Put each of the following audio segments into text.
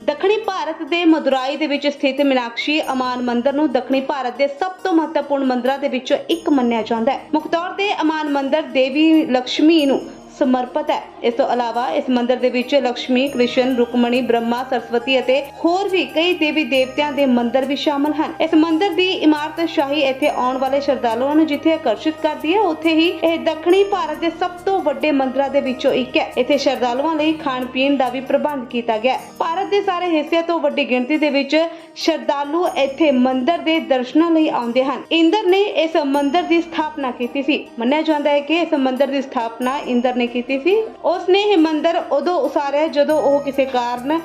ਦੱਖਣੀ ਭਾਰਤ ਦੇ ਮਦੁਰਾਈ ਦੇ ਵਿੱਚ ਸਥਿਤ ਮੀਨਾਕਸ਼ੀ ਅਮਾਨ ਮੰਦਿਰ ਨੂੰ ਦੱਖਣੀ ਭਾਰਤ ਦੇ ਸਭ ਤੋਂ ਮਹੱਤਵਪੂਰਨ ਮੰਦਿਰਾਂ ਦੇ ਵਿੱਚੋਂ ਇੱਕ ਮੰਨਿਆ ਜਾਂਦਾ ਹੈ। ਮੁੱਖ ਤੌਰ ਤੇ ਅਮਾਨ ਮੰਦਿਰ ਦੇਵੀ ਲక్ష్ਮੀ ਨੂੰ ਸਮਰਪਿਤ ਹੈ। ਇਸ ਤੋਂ ਇਲਾਵਾ ਇਸ ਮੰਦਿਰ ਦੇ ਵਿੱਚ ਲక్ష్ਮੀ ਕ੍ਰਿਸ਼ਨ, ਰੁਕਮਣੀ, ਬ੍ਰਹਮਾ, ਸਰਸਵਤੀ ਅਤੇ ਹੋਰ ਵੀ ਕਈ ਦੇਵੀ ਦੇਵਤਿਆਂ ਦੇ ਮੰਦਿਰ ਵੀ ਸ਼ਾਮਲ ਹਨ। ਇਸ ਮੰਦਿਰ ਦੀ ਇਮਾਰਤ ਸ਼ਾਹੀ ਇੱਥੇ ਆਉਣ ਵਾਲੇ ਸ਼ਰਧਾਲੂਆਂ ਨੂੰ ਜਿੱਥੇ ਆਕਰਸ਼ਿਤ ਕਰਦੀ ਹੈ, ਉੱਥੇ ਹੀ ਇਹ ਦੱਖਣੀ ਭਾਰਤ ਦੇ ਸਭ ਤੋਂ ਵੱਡੇ ਮੰਦਿਰਾਂ ਦੇ ਵਿੱਚੋਂ ਇੱਕ ਹੈ। ਇੱਥੇ ਸ਼ਰਧਾਲੂਆਂ ਲਈ ਖਾਣ ਪੀਣ ਦਾ ਵੀ ਪ੍ਰਬੰਧ ਕੀਤਾ ਗਿਆ ਭਾਰਤ ਦੇ ਸਾਰੇ ਹਿੱਸਿਆਂ ਤੋਂ ਵੱਡੀ ਗਿਣਤੀ ਦੇ ਵਿੱਚ ਸ਼ਰਧਾਲੂ ਇੱਥੇ ਮੰਦਿਰ ਦੇ ਦਰਸ਼ਨਾਂ ਲਈ ਆਉਂਦੇ ਹਨ। ਇੰਦਰ ਨੇ ਇਸ ਮੰਦਿਰ ਦੀ ਸਥਾਪਨਾ ਕੀਤੀ ਸੀ। ਮੰਨਿਆ ਜਾਂਦਾ ਹੈ ਕਿ ਇਸ ਮੰਦਿਰ ਦੀ ਸਥਾਪਨਾ ਇੰਦਰ ਨੇ ਕੀਤੀ ਸੀ। ਉਸ ਨੇ ਇਹ ਮੰਦਿਰ ਉਦੋਂ ਉਸਾਰਿਆ ਜਦੋਂ ਉਹ ਕਿਸੇ ਕਾਰਨ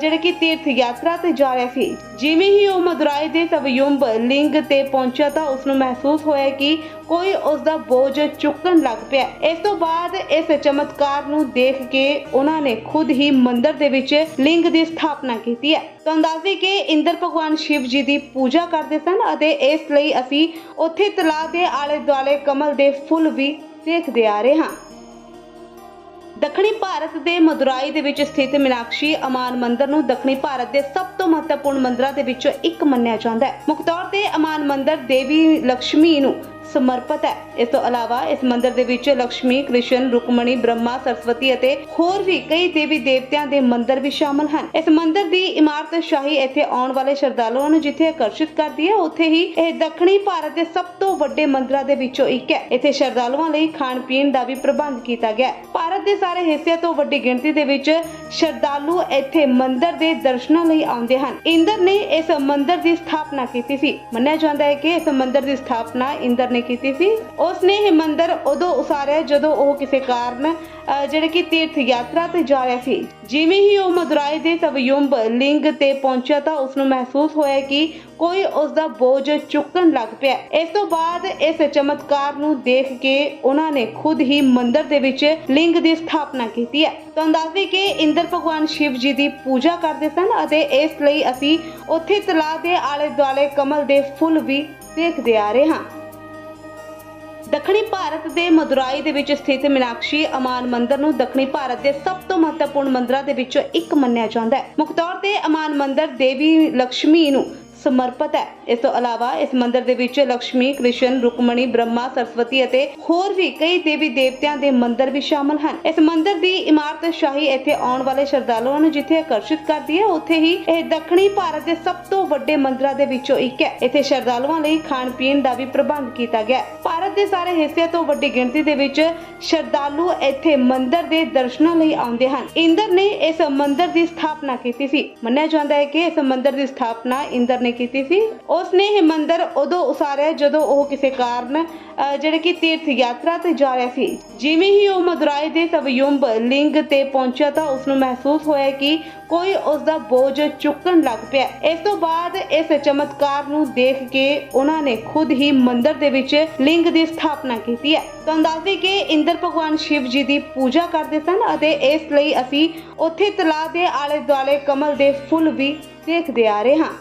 ਜਿਹੜੇ ਕਿ ਤੀਰਥ ਯਾਤਰਾ ਤੇ ਜਾ ਰਿਹਾ ਸੀ। ਜਿਵੇਂ ਹੀ ਉਹ ਮਦੁਰਾਈ ਦੇ ਸਵਯੁੰਬ ਲਿੰਗ ਤੇ ਪਹੁੰਚਿਆ ਤਾਂ ਉਸ ਨੂੰ ਮਹਿਸੂਸ ਹੋਇਆ ਕਿ ਕੋਈ ਉਸ ਦਾ ਬੋਝ ਚੁੱਕਣ ਲੱਗ ਪਿਆ। ਇਸ ਤੋਂ ਬਾਅਦ ਇਸ ਚਮਤਕਾਰ ਨੂੰ ਦੇਖ ਕੇ ਉਹਨਾਂ ਨੇ ਖੁਦ ਹੀ ਮੰਦਿਰ ਦੇ ਵਿੱਚ ਲਿੰਗ ਦੀ ਸਥਾਪਨਾ ਕੀਤੀ ਹੈ। ਤੁਹਾਨੂੰ ਦੱਸ ਕਿ ਇੰਦਰ ਭਗਵਾਨ ਸ਼ਿਵ ਜੀ ਦੀ ਪੂਜਾ ਕਰਦੇ ਸਨ ਅਤੇ ਇਸ ਲਈ ਅਸੀਂ ਉੱਥੇ ਤਲਾਅ ਦੇ ਆਲੇ ਦੁਆਲੇ ਕਮਲ ਦੇ ਫੁੱਲ ਵੀ ਦੇਖਦੇ ਆ ਰਹੇ ਹਾਂ। ਦੱਖਣੀ ਭਾਰਤ ਦੇ ਮਦੁਰਾਈ ਦੇ ਵਿੱਚ ਸਥਿਤ ਮੀਨਾਕਸ਼ੀ ਅਮਾਨ ਮੰਦਿਰ ਨੂੰ ਦੱਖਣੀ ਭਾਰਤ ਦੇ ਸਭ ਤੋਂ ਮਹੱਤਵਪੂਰਨ ਮੰਦਿਰਾਂ ਦੇ ਵਿੱਚੋਂ ਇੱਕ ਮੰਨਿਆ ਜਾਂਦਾ ਹੈ। ਮੁੱਖ ਤੌਰ ਤੇ ਅਮਾਨ ਮੰਦਿਰ ਦੇਵੀ ਲక్ష్ਮੀ ਨੂੰ ਸਮਰਪਿਤ ਹੈ। ਇਸ ਤੋਂ ਇਲਾਵਾ ਇਸ ਮੰਦਿਰ ਦੇ ਵਿੱਚ ਲక్ష్ਮੀ ਕ੍ਰਿਸ਼ਨ, ਰੁਕਮਣੀ, ਬ੍ਰਹਮਾ, ਸਰਸਵਤੀ ਅਤੇ ਹੋਰ ਵੀ ਕਈ ਦੇਵੀ ਦੇਵਤਿਆਂ ਦੇ ਮੰਦਿਰ ਵੀ ਸ਼ਾਮਲ ਹਨ। ਇਸ ਮੰਦਿਰ ਦੀ ਇਮਾਰਤ ਸ਼ਾਹੀ ਇੱਥੇ ਆਉਣ ਵਾਲੇ ਸ਼ਰਧਾਲੂਆਂ ਨੂੰ ਜਿੱਥੇ ਆਕਰਸ਼ਿਤ ਕਰਦੀ ਹੈ, ਉੱਥੇ ਹੀ ਇਹ ਦੱਖਣੀ ਭਾਰਤ ਦੇ ਸਭ ਤੋਂ ਵੱਡੇ ਮੰਦਿਰਾਂ ਦੇ ਵਿੱਚੋਂ ਇੱਕ ਹੈ। ਇੱਥੇ ਸ਼ਰਧਾਲੂਆਂ ਲਈ ਖਾਣ ਪੀਣ ਦਾ ਵੀ ਪ੍ਰਬੰਧ ਕੀਤਾ ਗਿਆ ਹੈ। ਭਾਰਤ ਦੇ ਸਾਰੇ ਹਿੱਸਿਆਂ ਤੋਂ ਵੱਡੀ ਗਿਣਤੀ ਦੇ ਵਿੱਚ ਸ਼ਰਧਾਲੂ ਇੱਥੇ ਮੰਦਿਰ ਦੇ ਦਰਸ਼ਨਾਂ ਲਈ ਆਉਂਦੇ ਹਨ। ਇੰਦਰ ਨੇ ਇਸ ਮੰਦਿਰ ਦੀ ਸਥਾਪਨਾ ਕੀਤੀ ਸੀ। ਮੰਨਿਆ ਜਾਂਦਾ ਹੈ ਕਿ ਇਸ ਮੰਦਿਰ ਦੀ ਸਥਾਪਨਾ ਇੰਦਰ ਨੇ ਕੀਤੀ ਸੀ। ਉਸ ਨੇ ਇਹ ਮੰਦਿਰ ਉਦੋਂ ਉਸਾਰਿਆ ਜਦੋਂ ਉਹ ਕਿਸੇ ਕਾਰਨ ਅਹ, ਜਿਹੜੇ ਕਿ ਤੀਰਥ ਯਾਤਰਾ ਤੇ ਜਾ ਰਿਹਾ ਸੀ। ਜਿਵੇਂ ਹੀ ਉਹ ਮਦੁਰਾਈ ਦੇ ਸਵਯੁੰਬ ਲਿੰਗ ਤੇ ਪਹੁੰਚਿਆ ਤਾਂ ਉਸ ਨੂੰ ਮਹਿਸੂਸ ਹੋਇਆ ਕਿ ਕੋਈ ਉਸ ਦਾ ਬੋਝ ਚੁੱਕਣ ਲੱਗ ਪਿਆ। ਇਸ ਤੋਂ ਬਾਅਦ ਇਸ ਚਮਤਕਾਰ ਨੂੰ ਦੇਖ ਕੇ ਉਹਨਾਂ ਨੇ ਖੁਦ ਹੀ ਮੰਦਿਰ ਦੇ ਵਿੱਚ ਲਿੰਗ ਦੀ ਸਥਾਪਨਾ ਕੀਤੀ ਹੈ। ਤੁਹਾਨੂੰ ਦੱਸ ਕਿ ਇੰਦਰ ਭਗਵਾਨ ਸ਼ਿਵ ਜੀ ਦੀ ਪੂਜਾ ਕਰਦੇ ਸਨ ਅਤੇ ਇਸ ਲਈ ਅਸੀਂ ਉੱਥੇ ਤਲਾਅ ਦੇ ਆਲੇ ਦੁਆਲੇ ਕਮਲ ਦੇ ਫੁੱਲ ਵੀ ਦੇਖਦੇ ਆ ਰਹੇ ਹਾਂ। ਦੱਖਣੀ ਭਾਰਤ ਦੇ ਮਦੁਰਾਈ ਦੇ ਵਿੱਚ ਸਥਿਤ ਮੀਨਾਕਸ਼ੀ ਅਮਾਨ ਮੰਦਿਰ ਨੂੰ ਦੱਖਣੀ ਭਾਰਤ ਦੇ ਸਭ ਤੋਂ ਮਹੱਤਵਪੂਰਨ ਮੰਦਿਰਾਂ ਦੇ ਵਿੱਚੋਂ ਇੱਕ ਮੰਨਿਆ ਜਾਂਦਾ ਹੈ। ਮੁੱਖ ਤੌਰ ਤੇ ਅਮਾਨ ਮੰਦਿਰ ਦੇਵੀ ਲక్ష్ਮੀ ਨੂੰ ਸਮਰਪਿਤ ਹੈ। ਇਸ ਤੋਂ ਇਲਾਵਾ ਇਸ ਮੰਦਿਰ ਦੇ ਵਿੱਚ ਲక్ష్ਮੀ ਕ੍ਰਿਸ਼ਨ, ਰੁਕਮਣੀ, ਬ੍ਰਹਮਾ, ਸਰਸਵਤੀ ਅਤੇ ਹੋਰ ਵੀ ਕਈ ਦੇਵੀ ਦੇਵਤਿਆਂ ਦੇ ਮੰਦਿਰ ਵੀ ਸ਼ਾਮਲ ਹਨ। ਇਸ ਮੰਦਿਰ ਦੀ ਇਮਾਰਤ ਸ਼ਾਹੀ ਇੱਥੇ ਆਉਣ ਵਾਲੇ ਸ਼ਰਧਾਲੂਆਂ ਨੂੰ ਜਿੱਥੇ ਆਕਰਸ਼ਿਤ ਕਰਦੀ ਹੈ, ਉੱਥੇ ਹੀ ਇਹ ਦੱਖਣੀ ਭਾਰਤ ਦੇ ਸਭ ਤੋਂ ਵੱਡੇ ਮੰਦਿਰਾਂ ਦੇ ਵਿੱਚੋਂ ਇੱਕ ਹੈ। ਇੱਥੇ ਸ਼ਰਧਾਲੂਆਂ ਲਈ ਖਾਣ ਪੀਣ ਦਾ ਵੀ ਪ੍ਰਬੰਧ ਕੀਤਾ ਗਿਆ ਹੈ। ਭਾਰਤ ਦੇ ਸਾਰੇ ਹਿੱਸਿਆਂ ਤੋਂ ਵੱਡੀ ਗਿਣਤੀ ਦੇ ਵਿੱਚ ਸ਼ਰਧਾਲੂ ਇੱਥੇ ਮੰਦਿਰ ਦੇ ਦਰਸ਼ਨਾਂ ਲਈ ਆਉਂਦੇ ਹਨ। ਇੰਦਰ ਨੇ ਇਸ ਮੰਦਿਰ ਦੀ ਸਥਾਪਨਾ ਕੀਤੀ ਸੀ। ਮੰਨਿਆ ਜਾਂਦਾ ਹੈ ਕਿ ਇਸ ਮੰਦਿਰ ਦੀ ਸਥਾਪਨਾ ਇੰਦਰ ਨੇ ਕੀਤੀ ਸੀ। ਉਸ ਨੇ ਇਹ ਮੰਦਿਰ ਉਦੋਂ ਉਸਾਰਿਆ ਜਦੋਂ ਉਹ ਕਿਸੇ ਕਾਰਨ ਜਿਹੜੇ ਕਿ ਤੀਰਥ ਯਾਤਰਾ ਤੇ ਜਾ ਰਿਹਾ ਸੀ। ਜਿਵੇਂ ਹੀ ਉਹ ਮਦੁਰਾਈ ਦੇ ਸਵਯੁੰਬ ਲਿੰਗ ਤੇ ਪਹੁੰਚਿਆ ਤਾਂ ਉਸ ਨੂੰ ਮਹਿਸੂਸ ਹੋਇਆ ਕਿ ਕੋਈ ਉਸ ਦਾ ਬੋਝ ਚੁੱਕਣ ਲੱਗ ਪਿਆ। ਇਸ ਤੋਂ ਬਾਅਦ ਇਸ ਚਮਤਕਾਰ ਨੂੰ ਦੇਖ ਕੇ ਉਹਨਾਂ ਨੇ ਖੁਦ ਹੀ ਮੰਦਿਰ ਦੇ ਵਿੱਚ ਲਿੰਗ ਦੀ ਸਥਾਪਨਾ ਕੀਤੀ ਹੈ। ਤੁਹਾਨੂੰ ਦੱਸ ਦਈਏ ਕਿ ਇੰਦਰ ਭਗਵਾਨ ਸ਼ਿਵ ਜੀ ਦੀ ਪੂਜਾ ਕਰਦੇ ਸਨ ਅਤੇ ਇਸ ਲਈ ਅਸੀਂ ਉੱਥੇ ਤਲਾਅ ਦੇ ਆਲੇ ਦੁਆਲੇ ਕਮਲ ਦੇ ਫੁੱਲ ਵੀ ਦੇਖਦੇ ਆ ਰਹੇ ਹਾਂ।